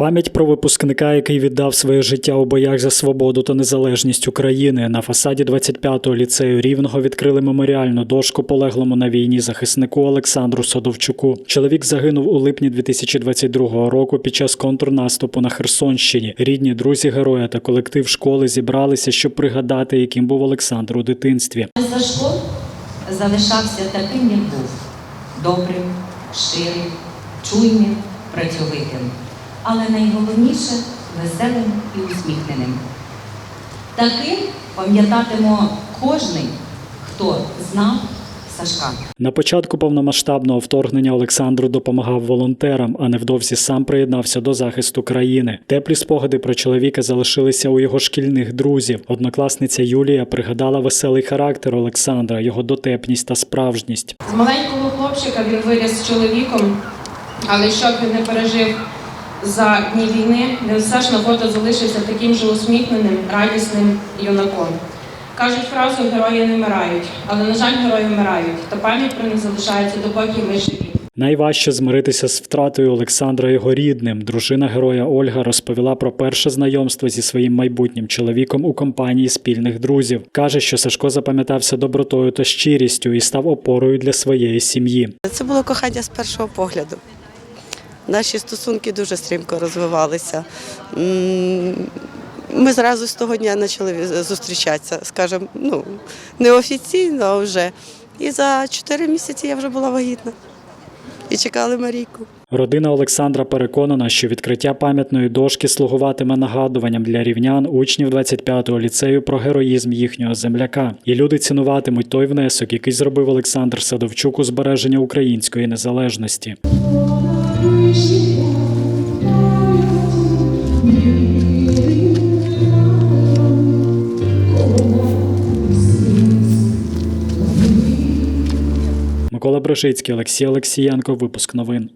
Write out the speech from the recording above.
Пам'ять про випускника, який віддав своє життя у боях за свободу та незалежність України. На фасаді 25-го ліцею Рівного відкрили меморіальну дошку полеглому на війні захиснику Олександру Садовчуку. Чоловік загинув у липні 2022 року під час контрнаступу на Херсонщині. Рідні, друзі героя та колектив школи зібралися, щоб пригадати, яким був Олександр у дитинстві. Сашко залишався таким, як був добрим, щирим, чуйним, працьовитим, але найголовніше веселим і усміхненим. Таким пам'ятатимо кожний, хто знав Сашка. На початку повномасштабного вторгнення Олександру допомагав волонтерам, а невдовзі сам приєднався до захисту країни. Теплі спогади про чоловіка залишилися у його шкільних друзів. Однокласниця Юлія пригадала веселий характер Олександра, його дотепність та справжність. З маленького хлопчика він виріс з чоловіком, але що він не пережив за дні війни, він все ж на фото залишився таким же усміхненим, радісним юнаком. Кажуть фразу герої не вмирають, але, на жаль, герої вмирають, та пам'ять про них залишається допоки ми живі. Найважче змиритися з втратою Олександра його рідним. Дружина героя Ольга розповіла про перше знайомство зі своїм майбутнім чоловіком у компанії спільних друзів. каже, що Сашко запам'ятався добротою та щирістю і став опорою для своєї сім'ї. Це було кохання з першого погляду. Наші стосунки дуже стрімко розвивалися. Ми зразу з того дня почали зустрічатися, скажімо, ну, неофіційно а вже. І за чотири місяці я вже була вагітна. І чекали Марійку. Родина Олександра переконана, що відкриття пам'ятної дошки слугуватиме нагадуванням для рівнян учнів 25-го ліцею про героїзм їхнього земляка. І люди цінуватимуть той внесок, який зробив Олександр Садовчук у збереження української незалежності. Микола Брижицький, Олексій Олексієнко. Випуск новин.